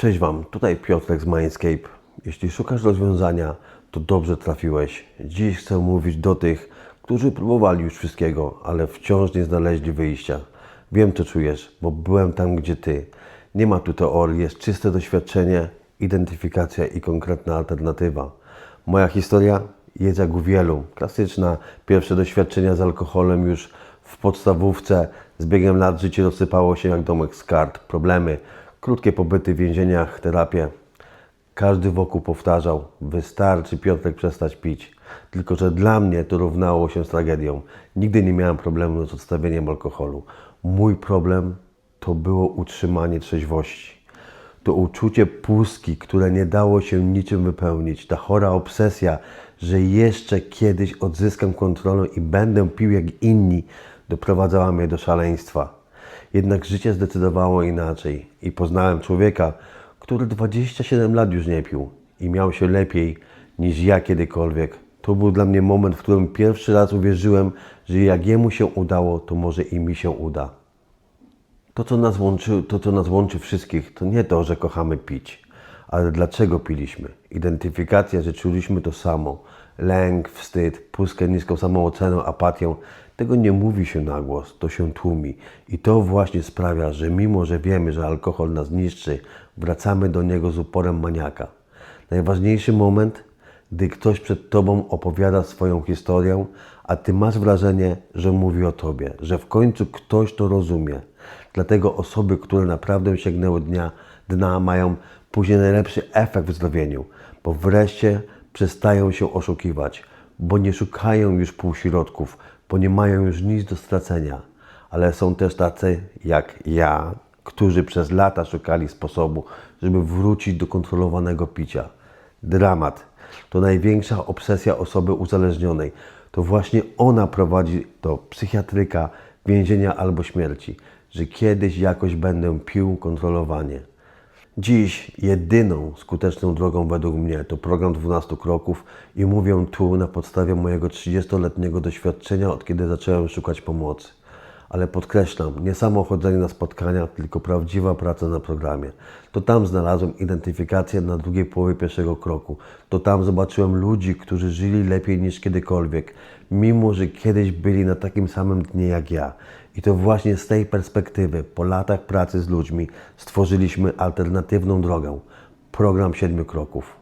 Cześć Wam, tutaj Piotrek z Mindscape. Jeśli szukasz rozwiązania, to dobrze trafiłeś. Dziś chcę mówić do tych, którzy próbowali już wszystkiego, ale wciąż nie znaleźli wyjścia. Wiem, co czujesz, bo byłem tam, gdzie Ty. Nie ma tu teorii, jest czyste doświadczenie, identyfikacja i konkretna alternatywa. Moja historia jest jak u wielu. Klasyczna, pierwsze doświadczenia z alkoholem już w podstawówce. Z biegiem lat życie rozsypało się jak domek z kart. Problemy, krótkie pobyty w więzieniach, terapie. Każdy wokół powtarzał, wystarczy Piotrek przestać pić. Tylko, że dla mnie to równało się z tragedią. Nigdy nie miałem problemu z odstawieniem alkoholu. Mój problem to było utrzymanie trzeźwości. To uczucie pustki, które nie dało się niczym wypełnić. Ta chora obsesja, że jeszcze kiedyś odzyskam kontrolę i będę pił jak inni, doprowadzała mnie do szaleństwa. Jednak życie zdecydowało inaczej i poznałem człowieka, który 27 lat już nie pił i miał się lepiej niż ja kiedykolwiek. To był dla mnie moment, w którym pierwszy raz uwierzyłem, że jak jemu się udało, to może i mi się uda. To co, nas łączy, to, co nas łączy wszystkich, to nie to, że kochamy pić, ale dlaczego piliśmy. Identyfikacja, że czuliśmy to samo. Lęk, wstyd, pustkę, niską samoocenę, apatię. Tego nie mówi się na głos, to się tłumi. I to właśnie sprawia, że mimo, że wiemy, że alkohol nas niszczy, wracamy do niego z uporem maniaka. Najważniejszy moment, gdy ktoś przed Tobą opowiada swoją historię, a Ty masz wrażenie, że mówi o Tobie, że w końcu ktoś to rozumie. Dlatego osoby, które naprawdę sięgnęły dnia, dna, mają później najlepszy efekt w zdrowieniu, bo wreszcie przestają się oszukiwać, bo nie szukają już półśrodków, bo nie mają już nic do stracenia. Ale są też tacy jak ja, którzy przez lata szukali sposobu, żeby wrócić do kontrolowanego picia. Dramat to największa obsesja osoby uzależnionej. To właśnie ona prowadzi do psychiatryka, więzienia albo śmierci, że kiedyś jakoś będę pił kontrolowanie. Dziś jedyną skuteczną drogą według mnie to program 12 kroków i mówię tu na podstawie mojego 30-letniego doświadczenia, od kiedy zacząłem szukać pomocy. Ale podkreślam, nie samo chodzenie na spotkania, tylko prawdziwa praca na programie. To tam znalazłem identyfikację na drugiej połowie pierwszego kroku. To tam zobaczyłem ludzi, którzy żyli lepiej niż kiedykolwiek, mimo że kiedyś byli na takim samym dnie jak ja. I to właśnie z tej perspektywy, po latach pracy z ludźmi, stworzyliśmy alternatywną drogę program siedmiu kroków.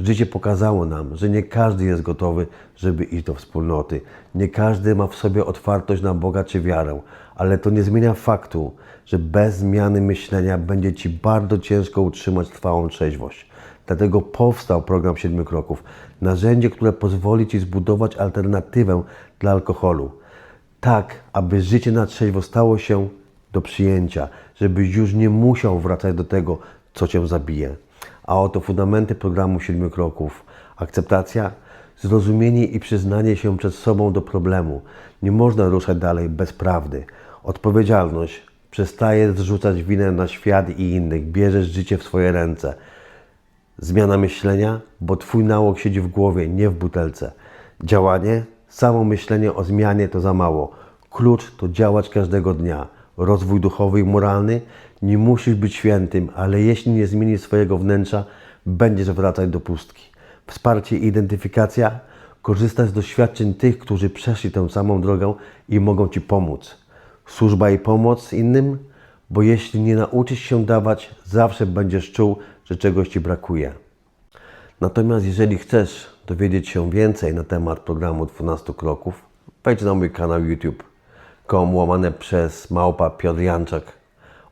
Życie pokazało nam, że nie każdy jest gotowy, żeby iść do wspólnoty. Nie każdy ma w sobie otwartość na Boga czy wiarę, ale to nie zmienia faktu, że bez zmiany myślenia będzie Ci bardzo ciężko utrzymać trwałą trzeźwość. Dlatego powstał program siedmiu kroków, narzędzie, które pozwoli Ci zbudować alternatywę dla alkoholu. Tak, aby życie na trzeźwo stało się do przyjęcia, żebyś już nie musiał wracać do tego, co Cię zabije. A oto fundamenty programu siedmiu kroków. Akceptacja, zrozumienie i przyznanie się przed sobą do problemu. Nie można ruszać dalej bez prawdy. Odpowiedzialność. Przestaje zrzucać winę na świat i innych. Bierzesz życie w swoje ręce. Zmiana myślenia, bo Twój nałóg siedzi w głowie, nie w butelce. Działanie, samo myślenie o zmianie to za mało. Klucz to działać każdego dnia. Rozwój duchowy i moralny, nie musisz być świętym, ale jeśli nie zmienisz swojego wnętrza, będziesz wracać do pustki. Wsparcie i identyfikacja, korzystać z doświadczeń tych, którzy przeszli tę samą drogę i mogą Ci pomóc. Służba i pomoc innym, bo jeśli nie nauczysz się dawać, zawsze będziesz czuł, że czegoś Ci brakuje. Natomiast jeżeli chcesz dowiedzieć się więcej na temat programu 12 kroków, wejdź na mój kanał YouTube com łamane przez małpa Piotr Janczak.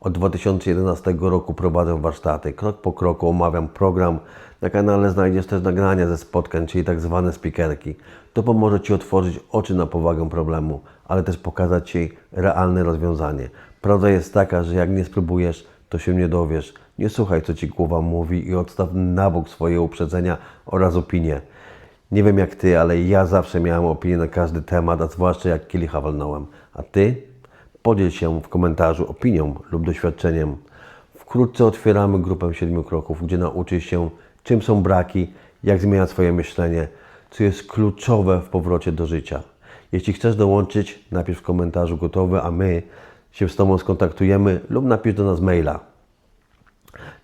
Od 2011 roku prowadzę warsztaty. Krok po kroku omawiam program. Na kanale znajdziesz też nagrania ze spotkań, czyli tak zwane speakerki. To pomoże Ci otworzyć oczy na powagę problemu, ale też pokazać Ci realne rozwiązanie. Prawda jest taka, że jak nie spróbujesz, to się nie dowiesz. Nie słuchaj, co Ci głowa mówi i odstaw na bok swoje uprzedzenia oraz opinie. Nie wiem jak Ty, ale ja zawsze miałem opinię na każdy temat, a zwłaszcza jak kielicha walnąłem. A Ty? Podziel się w komentarzu opinią lub doświadczeniem. Wkrótce otwieramy grupę siedmiu kroków, gdzie nauczysz się, czym są braki, jak zmieniać swoje myślenie, co jest kluczowe w powrocie do życia. Jeśli chcesz dołączyć, napisz w komentarzu gotowe, a my się z Tobą skontaktujemy lub napisz do nas maila.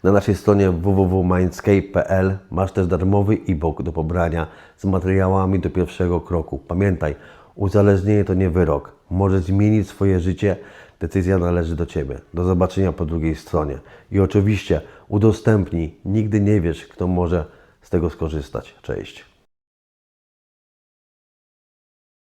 Na naszej stronie www.mindscape.pl masz też darmowy e-book do pobrania z materiałami do pierwszego kroku. Pamiętaj, uzależnienie to nie wyrok. Możesz zmienić swoje życie, decyzja należy do Ciebie. Do zobaczenia po drugiej stronie. I oczywiście udostępnij, nigdy nie wiesz, kto może z tego skorzystać. Cześć.